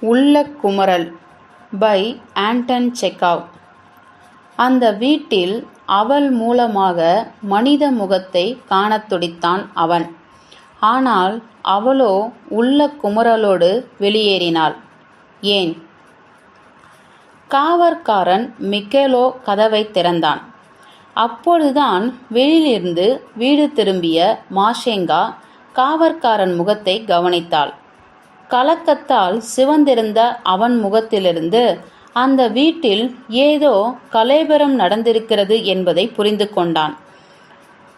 உள்ள குமரல் by Anton Chekhov அந்த வீட்டில் அவள் மூலமாக மனித முகத்தை காணத் துடித்தான் அவன். ஆனால் அவளோ உள்ள குமரலோடு வெளியேறினாள். ஏன்? காவற்காரன் மிக்கேலோ கதவைத் திறந்தான். அப்பொழுதுதான் வெளியிலிருந்து வீடு திரும்பிய மாஷேங்கா காவற்காரன் முகத்தை கவனித்தாள். கலக்கத்தால் சிவந்திருந்த அவன் முகத்திலிருந்து அந்த வீட்டில் ஏதோ கலேபரம் நடந்திருக்கிறது என்பதை புரிந்து கொண்டான்.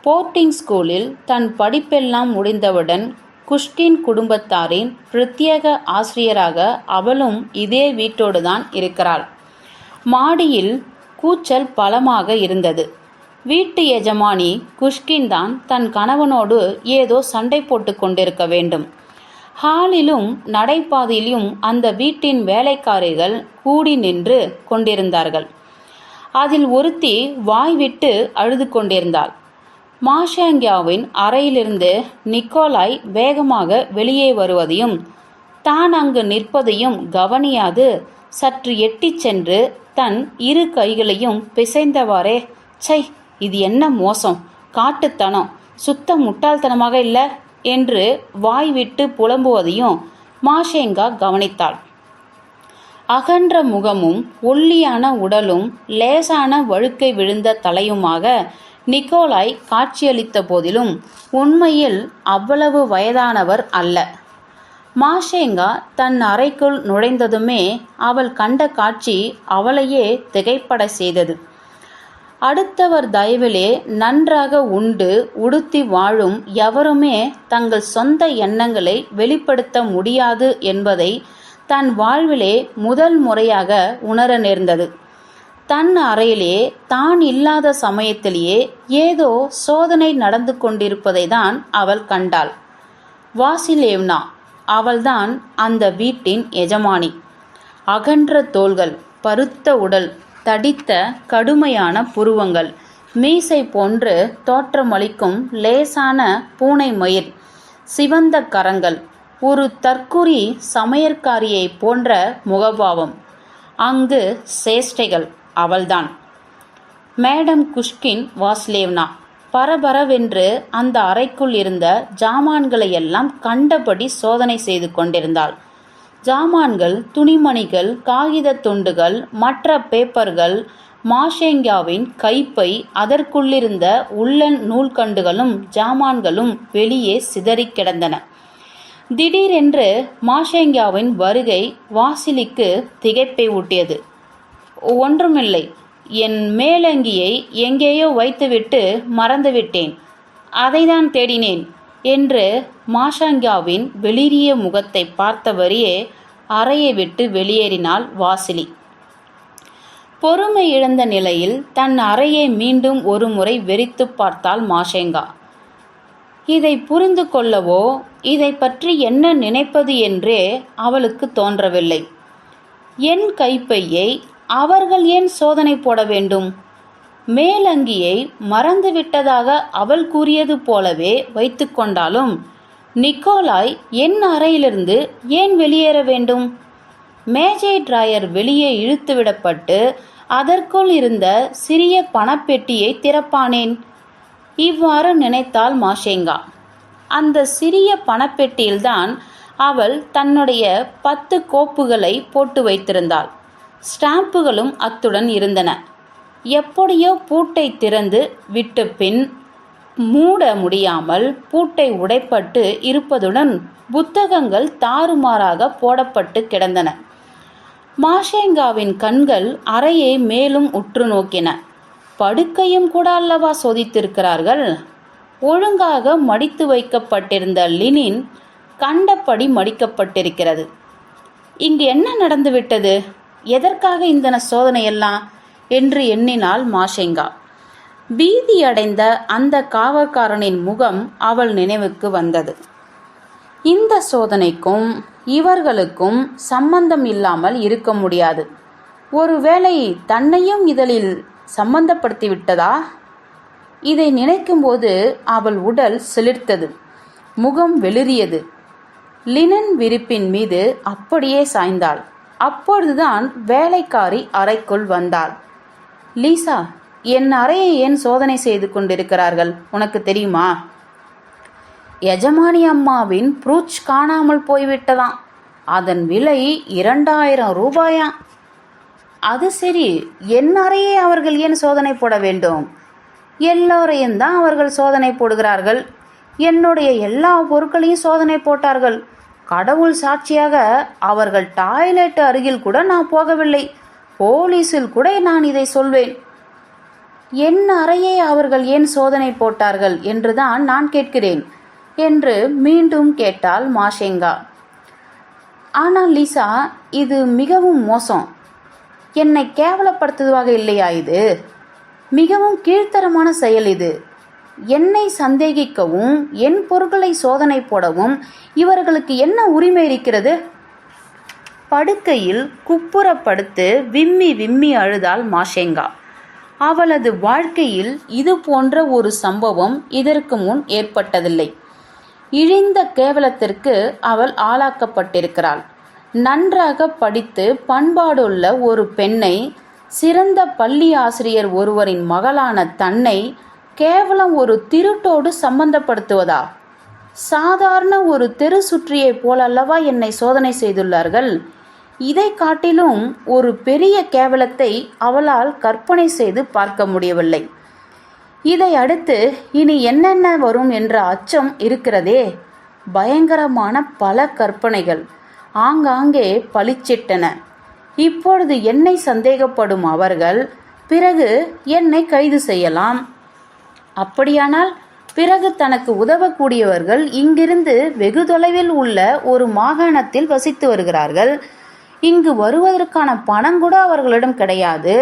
போர்டிங் ஸ்கூலில் தன் படிப்பெல்லாம் முடிந்தவுடன் குஷ்கின் குடும்பத்தாரின் பிரத்யேக ஆசிரியராக அவளும் இதே வீட்டோடுதான் இருக்கிறாள். மாடியில் கூச்சல் பலமாக இருந்தது. வீட்டு எஜமானி குஷ்கின் தான் தன் கணவனோடு ஏதோ சண்டை போட்டு கொண்டிருக்க வேண்டும். ஹாலிலும் நடைபாதையிலும் அந்த வீட்டின் வேலைக்காரிகள் கூடி நின்று கொண்டிருந்தார்கள். அதில் ஒருத்தி வாய்விட்டு அழுது கொண்டிருந்தாள். மாஷாங்கியாவின் அறையிலிருந்து நிக்கோலாய் வேகமாக வெளியே வருவதையும் தான் அங்கு நிற்பதையும் கவனியாது சற்று எட்டிச் சென்று தன் இரு கைகளையும் பிசைந்தவாறே சை இது என்ன மோசம் காட்டுத்தனம் சுத்த முட்டாள்தனமாக இல்லை என்று வாய்விட்டு புலம்புவதையும் மாஷேங்கா கவனித்தாள். அகன்ற முகமும் ஒல்லியான உடலும் லேசான வழுக்கை விழுந்த தலையுமாக நிக்கோலாய் காட்சியளித்த போதிலும் உண்மையில் அவ்வளவு வயதானவர் அல்ல. மாஷேங்கா தன் அறைக்குள் நுழைந்ததுமே அவள் கண்ட காட்சி அவளையே திகைப்படச் செய்தது. அடுத்தவர் தயவிலே நன்றாக உண்டு உடுத்தி வாழும் எவருமே தங்கள் சொந்த எண்ணங்களை வெளிப்படுத்த முடியாது என்பதை தன் வாழ்விலே முதல் முறையாக உணர நேர்ந்தது. தன் அறையிலே தான் இல்லாத சமயத்திலேயே ஏதோ சோதனை நடந்து கொண்டிருப்பதை தான் அவள் கண்டாள். வாசிலேவ்னா அவள்தான் அந்த வீட்டின் எஜமானி. அகன்ற தோள்கள், பருத்த உடல், தடித்த கடுமையான புருவங்கள், மீசை போன்று தோற்றமளிக்கும் லேசான பூனை மயிர், சிவந்த கரங்கள், ஒரு தற்குறி சமையற்காரியைப் போன்ற முகபாவம். அங்கு சேஷ்டைகள் அவள்தான். மேடம் குஷ்கின் வாஸ்லேவ்னா பரபரவென்று அந்த அறைக்குள் இருந்த ஜாமான்களையெல்லாம் கண்டபடி சோதனை செய்து கொண்டிருந்தாள். ஜாமான்கள், துணிமணிகள், காகிதத் துண்டுகள், மற்ற பேப்பர்கள், மாஷேங்காவின் கைப்பை அதற்குள்ளிருந்த உள்ளன் நூல்கண்டுகளும் ஜாமான்களும் வெளியே சிதறிக் கிடந்தன. திடீரென்று மாஷேங்காவின் வருகை வாசிலிக்கு திகைப்பை ஊட்டியது. ஒன்றுமில்லை. என் மேலங்கியை எங்கேயோ வைத்துவிட்டு மறந்துவிட்டேன். அதைதான் தேடினேன் என்று மாஷாங்கியாவின் வெளிரிய முகத்தைப் பார்த்தபடியே அறையை விட்டு வெளியேறினாள் வாசிலி. பொறுமை இழந்த நிலையில் தன் அறையை மீண்டும் ஒருமுறை வெறித்துப் பார்த்தாள் மாஷேங்கா. இதை புரிந்து கொள்ளவோ இதைப் பற்றி என்ன நினைப்பது என்றே அவளுக்குத் தோன்றவில்லை. என் கைப்பையை அவர்கள் ஏன் சோதனை போட வேண்டும்? மேலங்கியை மறந்துவிட்டதாக அவள் கூறியது போலவே வைத்துக்கொண்டாலும் நிக்கோலாய் என் அறையிலிருந்து ஏன் வெளியேற வேண்டும்? மேஜை டிராயர் வெளியே இழுத்துவிடப்பட்டு அதற்குள் இருந்த சிறிய பணப்பெட்டியைத் திறப்பானேன்? இவ்வாறு நினைத்தாள் மாஷேங்கா. அந்த சிறிய பணப்பெட்டியில்தான் அவள் தன்னுடைய பத்து கோப்புகளைப் போட்டு வைத்திருந்தாள். ஸ்டாம்புகளும் அத்துடன் இருந்தன. எப்படியோ பூட்டை திறந்து விட்டபின் மூட முடியாமல் பூட்டை உடைப்பட்டு இருப்பதுடன் புத்தகங்கள் தாறுமாறாக போடப்பட்டு கிடந்தன. மாஷேங்காவின் கண்கள் அறையை மேலும் உற்று நோக்கின. படுக்கையும் கூட அல்லவா சோதித்திருக்கிறார்கள். ஒழுங்காக மடித்து வைக்கப்பட்டிருந்த லினின் கண்டபடி மடிக்கப்பட்டிருக்கிறது. இங்கு என்ன நடந்துவிட்டது? எதற்காக இந்தன சோதனையெல்லாம்? என்று எண்ணினாள் மாஷேங்கா. பீதியடைந்த அந்த காவற்காரனின் முகம் அவள் நினைவுக்கு வந்தது. இந்த சோதனைக்கும் இவர்களுக்கும் சம்பந்தம் இல்லாமல் இருக்க முடியாது. ஒருவேளை தன்னையும் இதழில் சம்பந்தப்படுத்தி விட்டதா இதை நினைக்கும்போது அவள் உடல் சிலிர்த்தது. முகம் வெளிரியது லினன் விரிப்பின் மீது அப்படியே சாய்ந்தாள் அப்பொழுதுதான் வேலைக்காரி அறைக்குள் வந்தாள் லீசா என் அறையை ஏன் சோதனை செய்து கொண்டிருக்கிறார்கள்? உனக்கு தெரியுமா? எஜமானி அம்மாவின் ப்ரூச் காணாமல் போய்விட்டதாம். அதன் விலை இரண்டாயிரம் ரூபாயா? அது சரி என் அறையை அவர்கள் ஏன் சோதனை போட வேண்டும்? எல்லோரையும் தான் அவர்கள் சோதனை போடுகிறார்கள். என்னுடைய எல்லா பொருட்களையும் சோதனை போட்டார்கள். கடவுள் சாட்சியாக அவர்கள் டாய்லெட் அருகில் கூட நான் போகவில்லை. போலீஸில் கூட நான் இதை சொல்வேன். என் அறையை அவர்கள் ஏன் சோதனை போட்டார்கள் என்றுதான் நான் கேட்கிறேன் என்று மீண்டும் கேட்டாள் மாஷேங்கா. ஆனால் லீசா இது மிகவும் மோசம். என்னை கேவலப்படுத்துவதாக இல்லையா இது? மிகவும் கீழ்த்தரமான செயல் இது. என்னை சந்தேகிக்கவும் என் பொருட்களை சோதனை போடவும் இவர்களுக்கு என்ன உரிமை இருக்கிறது? படுக்கையில் குப்புறப்படுத்து விம்மி விம்மி அழுதாள் மாஷேங்கா. அவளது வாழ்க்கையில் இது போன்ற ஒரு சம்பவம் இதற்கு முன் ஏற்பட்டதில்லை. இழிந்த கேவலத்திற்கு அவள் ஆளாக்கப்பட்டிருக்கிறாள். நன்றாக படித்து பண்பாடுள்ள ஒரு பெண்ணை சிறந்த பள்ளி ஆசிரியர் ஒருவரின் மகளான தன்னை கேவலம் ஒரு திருட்டோடு சம்பந்தப்படுத்துவதா? சாதாரண ஒரு தெரு சுற்றியைப் போலல்லவா என்னை சோதனை செய்துள்ளார்கள்? இதை காட்டிலும் ஒரு பெரிய கேவலத்தை அவளால் கற்பனை செய்து பார்க்க முடியவில்லை. இதை அடுத்து இனி என்னென்ன வரும் என்ற அச்சம் இருக்கிறதே. பயங்கரமான பல கற்பனைகள் ஆங்காங்கே பளிச்சிட்டன. இப்பொழுது என்னை சந்தேகப்படும் அவர்கள் பிறகு என்னை கைது செய்யலாம். அப்படியானால் பிறகு தனக்கு உதவக்கூடியவர்கள் இங்கிருந்து வெகு தொலைவில் உள்ள ஒரு மாகாணத்தில் வசித்து வருகிறார்கள். இங்கு வருவதற்கான பணம் கூட அவர்களிடம் கிடையாது.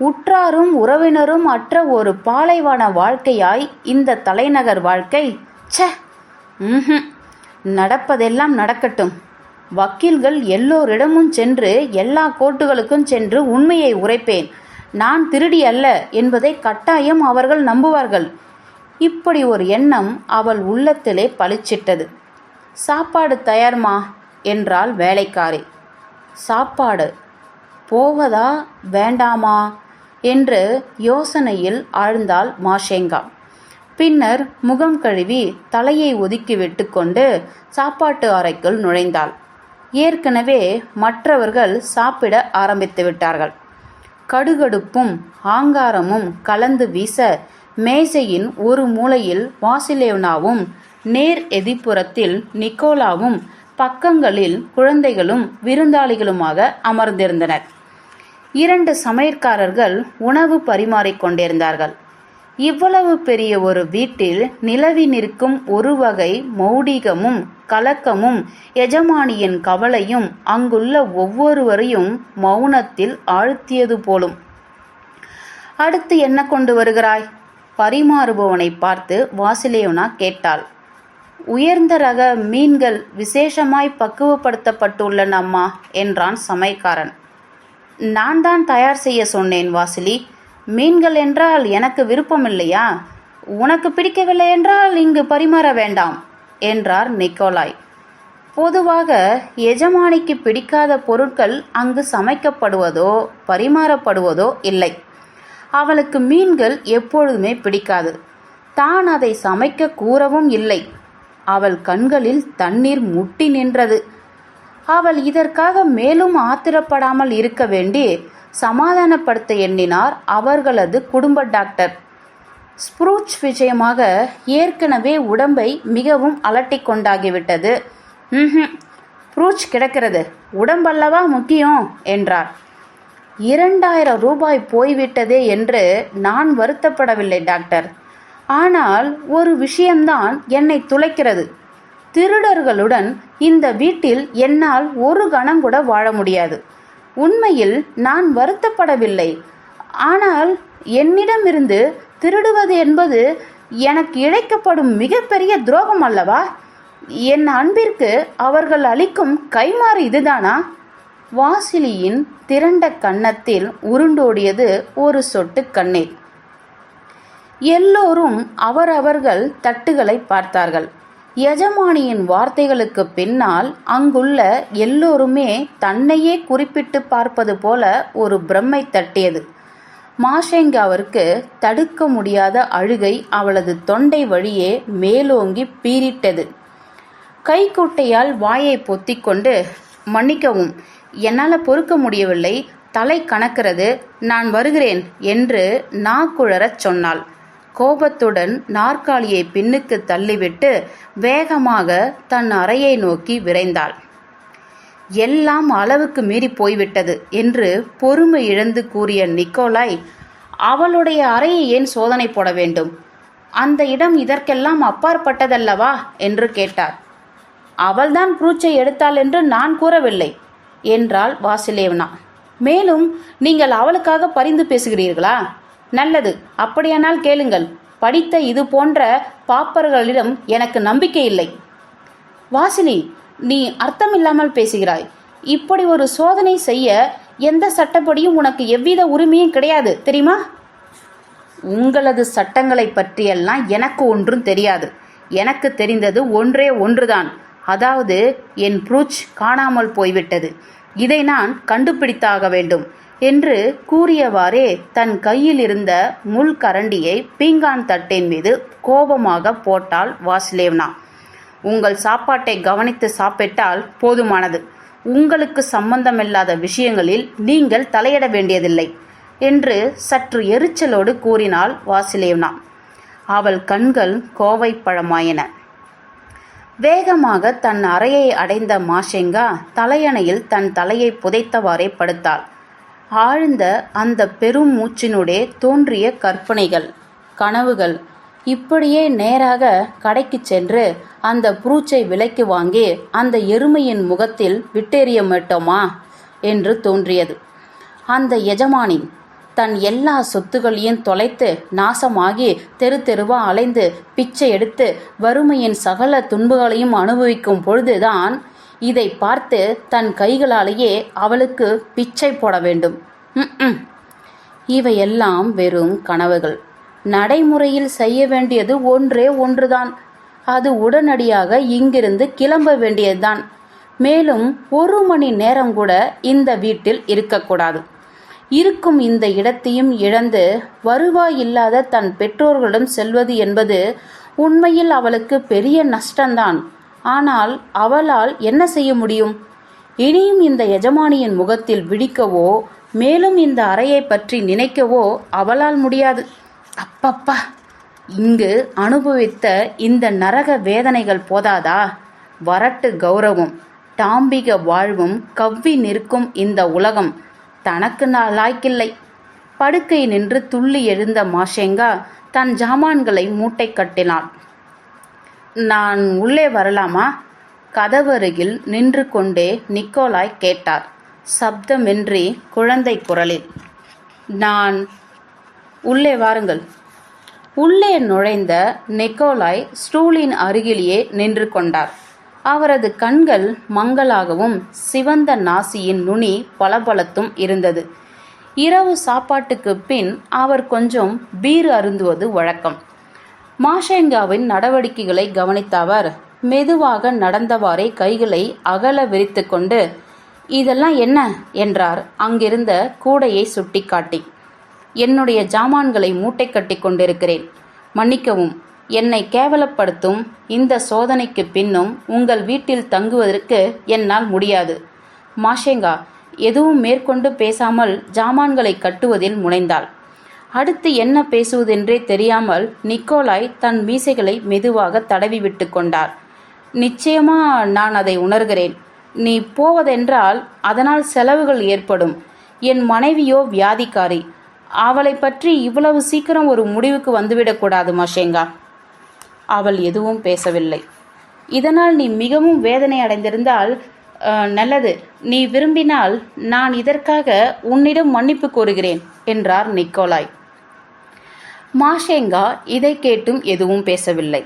உற்றாரும் உறவினரும் அற்ற ஒரு பாலைவன வாழ்க்கையாய் இந்த தலைநகர் வாழ்க்கை. ச நடப்பதெல்லாம் நடக்கட்டும். வக்கீல்கள் எல்லோரிடமும் சென்று எல்லா கோர்ட்டுகளுக்கும் சென்று உண்மையை உரைப்பேன். நான் திருடி அல்ல என்பதை கட்டாயம் அவர்கள் நம்புவார்கள். இப்படி ஒரு எண்ணம் அவள் உள்ளத்திலே பளிச்சிட்டது. சாப்பாடு தயார்மா? என்றாள் வேலைக்காரி. சாப்பாடு. போவதா வேண்டாமா? என்று யோசனையில் ஆழ்ந்தாள் மாஷேங்கா. பின்னர் முகம் கழுவி தலையை ஒதுக்கி விட்டுக்கொண்டு சாப்பாட்டு அறைக்குள் நுழைந்தாள். ஏற்கனவே மற்றவர்கள் சாப்பிட ஆரம்பித்து விட்டார்கள். கடுகடுப்பும் ஆங்காரமும் கலந்து வீச மேசையின் ஒரு மூலையில் வாசிலேவ்னாவும் நேர் எதிர்ப்புறத்தில் நிக்கோலாவும் பக்கங்களில் குழந்தைகளும் விருந்தாளிகளுமாக அமர்ந்திருந்தனர். இரண்டு சமையற்காரர்கள் உணவு பரிமாறிக்கொண்டிருந்தார்கள் இவ்வளவு பெரிய ஒரு வீட்டில் நிலவி நிற்கும் ஒரு வகை மௌடிகமும் கலக்கமும் எஜமானியின் கவலையும் அங்குள்ள ஒவ்வொருவரையும் மௌனத்தில் ஆழ்த்தியது போலும். அடுத்து என்ன கொண்டு வருகிறாய்? பரிமாறுபவனை பார்த்து வாசிலேயோனா கேட்டாள். உயர்ந்த ரக மீன்கள் விசேஷமாய் பக்குவப்படுத்தப்பட்டுள்ளன அம்மா என்றான் சமைக்காரன் நான் தான் தயார் செய்ய சொன்னேன் வாசிலி. மீன்கள் என்றால் எனக்கு விருப்பமில்லையா? உனக்கு பிடிக்கவில்லை என்றால் இங்கு பரிமாற வேண்டாம் என்றார் நிக்கோலாய். பொதுவாக எஜமானிக்கு பிடிக்காத பொருட்கள் அங்கு சமைக்கப்படுவதோ பரிமாறப்படுவதோ இல்லை. அவளுக்கு மீன்கள் எப்பொழுதுமே பிடிக்காது. தான் அதை சமைக்க கூறவும் இல்லை. அவள் கண்களில் தண்ணீர் முட்டி நின்றது. அவள் இதற்காக மேலும் ஆத்திரப்படாமல் இருக்க வேண்டி சமாதானப்படுத்த எண்ணினார் அவர்களது குடும்ப டாக்டர். ஸ்ப்ரூச் விஷயமாக ஏற்கனவே உடம்பை மிகவும் அலட்டி கொண்டாகிவிட்டது. ம் ப்ரூச் கிடக்கிறது. உடம்பல்லவா முக்கியம்? என்றார். இரண்டாயிரம் ரூபாய் போய்விட்டதே என்று நான் வருத்தப்படவில்லை டாக்டர். ஆனால் ஒரு விஷயம்தான் என்னை துளைக்கிறது. திருடர்களுடன் இந்த வீட்டில் என்னால் ஒரு கணம் கூட வாழ முடியாது. உண்மையில் நான் வருத்தப்படவில்லை. ஆனால் என்னிடமிருந்து திருடுவது என்பது எனக்கு இழைக்கப்படும் மிகப்பெரிய துரோகம் அல்லவா? என் அன்பிற்கு அவர்கள் அளிக்கும் கைமாறு இதுதானா? வாசிலியின் திரண்ட கன்னத்தில் உருண்டோடியது ஒரு சொட்டு கண்ணீர். எல்லோரும் அவரவர்கள் தட்டுகளை பார்த்தார்கள். எஜமானியின் வார்த்தைகளுக்கு பின்னால் அங்குள்ள எல்லோருமே தன்னையே குறிப்பிட்டு பார்ப்பது போல ஒரு பிரம்மை தட்டியது. மாஷெங்காவிற்கு தடுக்க முடியாத அழுகை அவளது தொண்டை வழியே மேலோங்கி பீரிட்டது கைக்குட்டையால் வாயை பொத்திக்கொண்டு மன்னிக்கவும் என்னால் பொறுக்க முடியவில்லை. தலை கணக்கிறது நான் வருகிறேன் என்று நாக்குழறச் சொன்னாள். கோபத்துடன் நாற்காலியை பின்னுக்கு தள்ளிவிட்டு வேகமாக தன் அறையை நோக்கி விரைந்தாள். எல்லாம் அளவுக்கு மீறி போய்விட்டது என்று பொறுமை இழந்து கூறிய நிக்கோலாய் அவளுடைய அறையை ஏன் சோதனை போட வேண்டும்? அந்த இடம் இதற்கெல்லாம் அப்பாற்பட்டதல்லவா? என்று கேட்டார். அவள்தான் ப்ரூச்சை எடுத்தாள் என்று நான் கூறவில்லை என்றாள் வாசிலேவனா மேலும் நீங்கள் அவளுக்காக பரிந்து பேசுகிறீர்களா? நல்லது. அப்படியானால் கேளுங்கள். படித்த இது போன்ற பாப்பர்களிடம் எனக்கு நம்பிக்கை இல்லை. வாசினி நீ அர்த்தமில்லாமல் பேசுகிறாய். இப்படி ஒரு சோதனை செய்ய எந்த சட்டப்படியும் உனக்கு எவ்வித உரிமையும் கிடையாது தெரியுமா? உங்களது சட்டங்களை பற்றியெல்லாம் எனக்கு ஒன்றும் தெரியாது. எனக்கு தெரிந்தது ஒன்றே ஒன்றுதான். அதாவது என் ப்ரூச் காணாமல் போய்விட்டது. இதை நான் கண்டுபிடித்தாக வேண்டும். என்று கூறியவாறே தன் கையில் இருந்த முள் கரண்டியை பீங்கான் தட்டின் மீது கோபமாக போட்டாள் வாசிலேவ்னா உங்கள் சாப்பாட்டை கவனித்து சாப்பிட்டால் போதுமானது. உங்களுக்கு சம்பந்தமில்லாத விஷயங்களில் நீங்கள் தலையிட வேண்டியதில்லை என்று சற்று எரிச்சலோடு கூறினாள் வாசிலேவ்னா அவள் கண்கள் கோவை பழமாயின. வேகமாக தன் அறையை அடைந்த மாஷெங்கா தலையணையில் தன் தலையை புதைத்தவாறே படுத்தாள். ஆழ்ந்த அந்த பெரும் மூச்சினுடே தோன்றிய கற்பனைகள் கனவுகள் இப்படியே நேராக கடைக்கு சென்று அந்த புரூச்சை விலைக்கு வாங்கி அந்த எருமையின் முகத்தில் விட்டேறிய மாட்டோமா என்று தோன்றியது. அந்த எஜமானி தன் எல்லா சொத்துகளையும் தொலைத்து நாசமாகி தெரு தெருவா அலைந்து பிச்சை எடுத்து வறுமையின் சகல துன்புகளையும் அனுபவிக்கும் பொழுதுதான் இதை பார்த்து தன் கைகளாலேயே அவளுக்கு பிச்சை போட வேண்டும். இவையெல்லாம் வெறும் கனவுகள். நடைமுறையில் செய்ய வேண்டியது ஒன்றே ஒன்றுதான். அது உடனடியாக இங்கிருந்து கிளம்ப வேண்டியதுதான். மேலும் ஒரு மணி நேரம் கூட இந்த வீட்டில் இருக்கக்கூடாது. இருக்கும் இந்த இடத்தையும் இழந்து வருவாய் இல்லாத தன் பெற்றோர்களிடம் செல்வது என்பது உண்மையில் அவளுக்கு பெரிய நஷ்டம்தான். ஆனால் அவளால் என்ன செய்ய முடியும்? இனியும் இந்த எஜமானியின் முகத்தில் விழிக்கவோ மேலும் இந்த அறையை பற்றி நினைக்கவோ அவளால் முடியாது. அப்பப்பா! இங்கு அனுபவித்த இந்த நரக வேதனைகள் போதாதா? வரட்டு கௌரவம் டாம்பிக வாழ்வும் கவ்வி நிற்கும் இந்த உலகம் தனக்கு நான் லாய்க்கில்லை. படுக்கை நின்று துள்ளி எழுந்த மாஷேங்கா தன் ஜாமான்களை மூட்டை கட்டினாள். நான் உள்ளே வரலாமா? கதவருகில் நின்று கொண்டே நிக்கோலாய் கேட்டார். சப்தமின்றி குழந்தை குரலில் நான் உள்ளே வாருங்கள். உள்ளே நுழைந்த நிக்கோலாய் ஸ்டூலின் அருகிலேயே நின்று கொண்டார். அவரது கண்கள் மங்கலாகவும் சிவந்த நாசியின் நுனி பளபளத்தும் இருந்தது. இரவு சாப்பாட்டுக்கு பின் அவர் கொஞ்சம் பீர் அருந்துவது வழக்கம். மாஷேங்காவின் நடவடிக்கைகளை கவனித்த அவர் மெதுவாக நடந்தவாறே கைகளை அகல விரித்துக்கொண்டு இதெல்லாம் என்ன? என்றார். அங்கிருந்த கூடையை சுட்டிக்காட்டி என்னுடைய ஜாமான்களை மூட்டை கட்டி கொண்டிருக்கிறேன். மன்னிக்கவும் என்னை கேவலப்படுத்தும் இந்த சோதனைக்கு பின்னும் உங்கள் வீட்டில் தங்குவதற்கு என்னால் முடியாது. மாஷேங்கா எதுவும் மேற்கொண்டு பேசாமல் ஜாமான்களை கட்டுவதில் முனைந்தாள். அடுத்து என்ன பேசுவதென்றே தெரியாமல் நிக்கோலாய் தன் மீசைகளை மெதுவாக தடவி விட்டு கொண்டார். நிச்சயமா நான் அதை உணர்கிறேன். நீ போவதென்றால் அதனால் செலவுகள் ஏற்படும். என் மனைவியோ வியாதிக்காரி. அவளை பற்றி இவ்வளவு சீக்கிரம் ஒரு முடிவுக்கு வந்துவிடக்கூடாது மஷேங்கா. அவள் எதுவும் பேசவில்லை. இதனால் நீ மிகவும் வேதனை அடைந்திருந்தால் நல்லது. நீ விரும்பினால் நான் இதற்காக உன்னிடம் மன்னிப்பு கோருகிறேன் என்றார் நிக்கோலாய். மாஷேங்கா இதை கேட்டும் எதுவும் பேசவில்லை.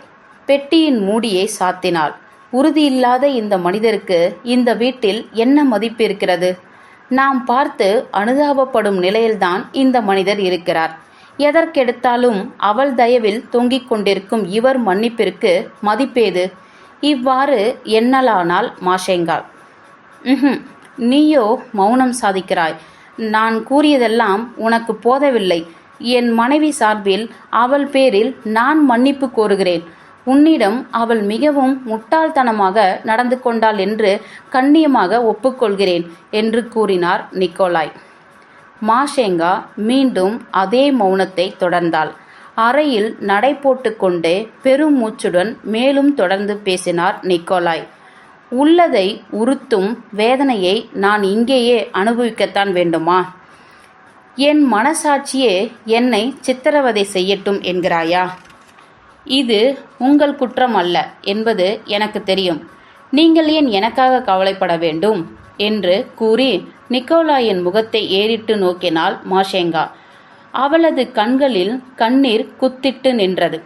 பெட்டியின் மூடியை சாத்தினாள். உறுதியில்லாத இந்த மனிதருக்கு இந்த வீட்டில் என்ன மதிப்பு இருக்கிறது நாம் பார்த்து அனுதாபப்படும் நிலையில்தான் இந்த மனிதர் இருக்கிறார். எதற்கெடுத்தாலும் அவள் தயவில் தொங்கிக் கொண்டிருக்கும் இவர் மன்னிப்பிற்கு மதிப்பேது? இவ்வாறு என்னலானால் மாஷேங்காள் ம்ஹும் நீயோ மௌனம் சாதிக்கிறாய். நான் கூறியதெல்லாம் உனக்கு போதவில்லை. என் மனைவி சார்பில் அவள் பேரில் நான் மன்னிப்பு கோருகிறேன். உன்னிடம் அவள் மிகவும் முட்டாள்தனமாக நடந்து கொண்டாள் என்று கண்ணியமாக ஒப்புக்கொள்கிறேன் என்று கூறினார் நிக்கோலாய். மாஷேங்கா மீண்டும் அதே மௌனத்தை தொடர்ந்தாள். அறையில் நடை போட்டுக்கொண்டே பெரும் மூச்சுடன் மேலும் தொடர்ந்து பேசினார் நிக்கோலாய். உள்ளதை உறுத்தும் வேதனையை நான் இங்கேயே அனுபவிக்கத்தான் வேண்டுமா? என் மனசாட்சியே என்னை சித்திரவதை செய்யட்டும் என்கிறாயா? இது உங்கள் குற்றம் அல்ல என்பது எனக்கு தெரியும். நீங்கள் ஏன் எனக்காக கவலைப்பட வேண்டும்? என்று கூறி நிக்கோலாயின் முகத்தை ஏறிட்டு நோக்கினாள் மாஷேங்கா அவளது கண்களில் கண்ணீர் குத்திட்டு நின்றது.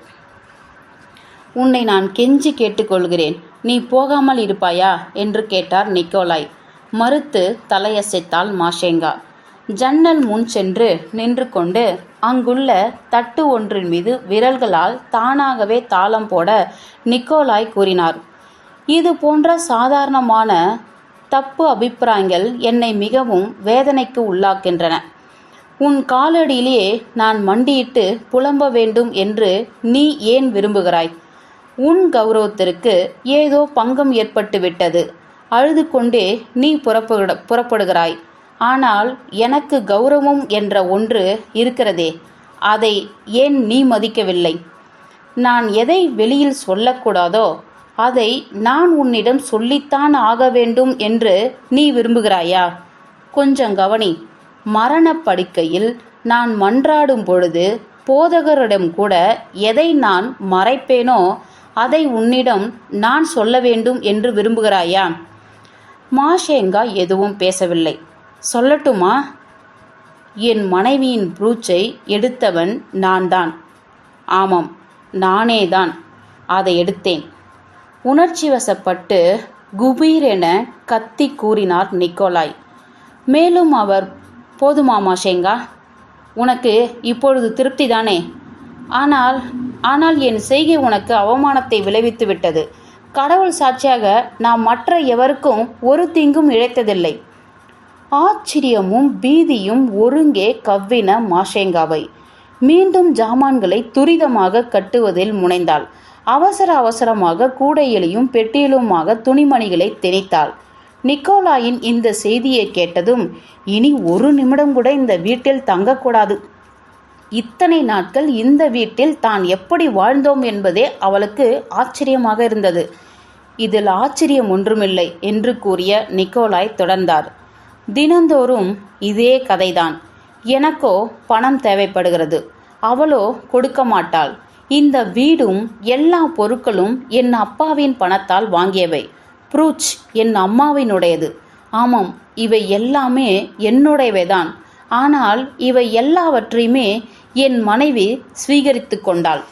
உன்னை நான் கெஞ்சி கேட்டுக்கொள்கிறேன். நீ போகாமல் இருப்பாயா? என்று கேட்டார் நிக்கோலாய். மறுத்து தலையசைத்தாள் மாஷேங்கா. ஜன்னல் முன் சென்று நின்று கொண்டு அங்குள்ள தட்டு ஒன்றின் மீது விரல்களால் தானாகவே தாளம் போட நிக்கோலாய் கூறினார். இது போன்ற சாதாரணமான தப்பு அபிப்பிராயங்கள் என்னை மிகவும் வேதனைக்கு உள்ளாக்கின்றன. உன் காலடியிலேயே நான் மண்டியிட்டு புலம்ப வேண்டும் என்று நீ ஏன் விரும்புகிறாய்? உன் கௌரவத்திற்கு ஏதோ பங்கம் ஏற்பட்டு விட்டது அழுது கொண்டே நீ புறப்படு புறப்படுகிறாய். ஆனால் எனக்கு கௌரவம் என்ற ஒன்று இருக்கிறதே அதை ஏன் நீ மதிக்கவில்லை? நான் எதை வெளியில் சொல்லக்கூடாதோ அதை நான் உன்னிடம் சொல்லித்தான் ஆக வேண்டும் என்று நீ விரும்புகிறாயா? கொஞ்சம் கவனி. மரணப்படுக்கையில் நான் மன்றாடும் பொழுது போதகரிடம் கூட எதை நான் மறைப்பேனோ அதை உன்னிடம் நான் சொல்ல வேண்டும் என்று விரும்புகிறாயா? மாஷேங்கா எதுவும் பேசவில்லை. சொல்லட்டுமா? என் மனைவியின் ப்ரூச்சை எடுத்தவன் நான் தான் ஆமாம் நானே தான் அதை எடுத்தேன். உணர்ச்சி வசப்பட்டு குபீரென கத்தி கூறினார் நிக்கோலாய். மேலும் அவர் போதுமாமா ஷேங்கா உனக்கு இப்பொழுது திருப்தி தானே ஆனால் ஆனால் என் செய்கை உனக்கு அவமானத்தை விளைவித்து விட்டது கடவுள் சாட்சியாக நான் மற்ற எவருக்கும் ஒரு தீங்கும் இழைத்ததில்லை. ஆச்சரியமும் பீதியும் ஒருங்கே கவ்வின மாஷேங்காவை. மீண்டும் ஜாமான்களை துரிதமாக கட்டுவதில் முனைந்தாள். அவசர அவசரமாக கூடையிலையும் பெட்டியிலுமாக துணிமணிகளை திணித்தாள். நிக்கோலாயின் இந்த செய்தியை கேட்டதும் இனி ஒரு நிமிடம் கூட இந்த வீட்டில் தங்கக்கூடாது. இத்தனை நாட்கள் இந்த வீட்டில் தான் எப்படி வாழ்ந்தோம் என்பதே அவளுக்கு ஆச்சரியமாக இருந்தது. இதில் ஆச்சரியம் ஒன்றுமில்லை என்று கூறிய நிக்கோலாய் தொடர்ந்தார். தினந்தோறும் இதே கதைதான். எனக்கோ பணம் தேவைப்படுகிறது. அவளோ கொடுக்க மாட்டாள். இந்த வீடும் எல்லா பொருட்களும் என் அப்பாவின் பணத்தால் வாங்கியவை. ப்ரூச் என் அம்மாவினுடையது. ஆமாம் இவை எல்லாமே என்னுடையவைதான். ஆனால் இவை எல்லாவற்றையுமே என் மனைவி ஸ்வீகரித்து கொண்டாள்.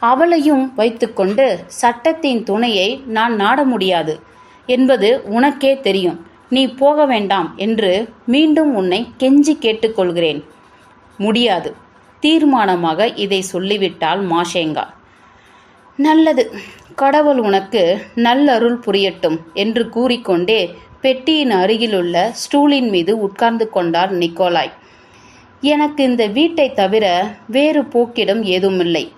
அவளையும் வைத்துக்கொண்டு சட்டத்தின் துணையை நான் நாட முடியாது என்பது உனக்கே தெரியும். நீ போக வேண்டாம் என்று மீண்டும் உன்னை கெஞ்சி கேட்டுக்கொள்கிறேன். முடியாது. தீர்மானமாக இதை சொல்லிவிட்டாள் மாஷேங்கா. நல்லது. கடவுள் உனக்கு நல்லருள் புரியட்டும் என்று கூறிக்கொண்டே பெட்டியின் அருகிலுள்ள ஸ்டூலின் மீது உட்கார்ந்து கொண்டார் நிக்கோலாய். எனக்கு இந்த வீட்டை தவிர வேறு போக்கிடம் ஏதுமில்லை.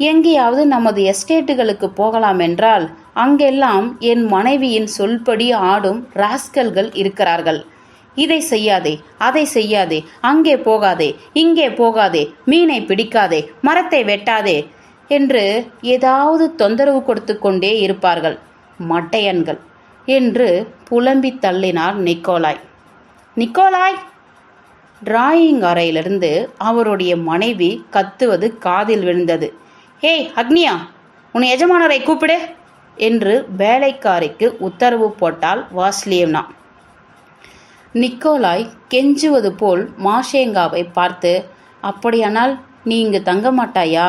எங்கேயாவது நமது எஸ்டேட்டுகளுக்கு போகலாம் என்றால் அங்கெல்லாம் என் மனைவியின் சொல்படி ஆடும் ராஸ்கல்கள் இருக்கிறார்கள். இதை செய்யாதே அதை செய்யாதே அங்கே போகாதே இங்கே போகாதே மீனை பிடிக்காதே மரத்தை வெட்டாதே என்று ஏதாவது தொந்தரவு கொடுத்து கொண்டே இருப்பார்கள் மட்டையன்கள் என்று புலம்பி தள்ளினார் நிக்கோலாய். நிக்கோலாய்! டிராயிங் அறையிலிருந்து அவருடைய மனைவி கத்துவது காதில் விழுந்தது. ஹேய் அக்னியா உன் எஜமானரை கூப்பிடு என்று வேலைக்காரிக்கு உத்தரவு போட்டாள் வாஸ்லியவ்னா நிக்கோலாய் கெஞ்சுவது போல் மாஷேங்காவை பார்த்து அப்படியானால் நீ இங்கு தங்க மாட்டாயா?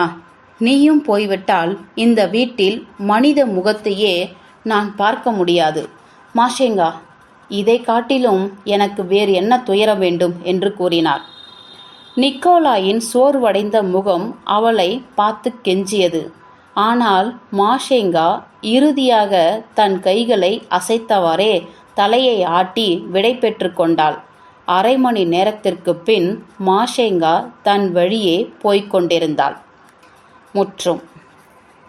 நீயும் போய்விட்டால் இந்த வீட்டில் மனித முகத்தையே நான் பார்க்க முடியாது. மாஷேங்கா இதை காட்டிலும் எனக்கு வேறு என்ன துயர வேண்டும்? என்று கூறினார். நிக்கோலாயின் சோர்வடைந்த முகம் அவளை பார்த்து கெஞ்சியது. ஆனால் மாஷேங்கா இறுதியாக தன் கைகளை அசைத்தவாறே தலையை ஆட்டி விடை பெற்று கொண்டாள். அரை மணி நேரத்திற்குப் பின் மாஷேங்கா தன் வழியே போய்க் கொண்டிருந்தாள். முற்றும்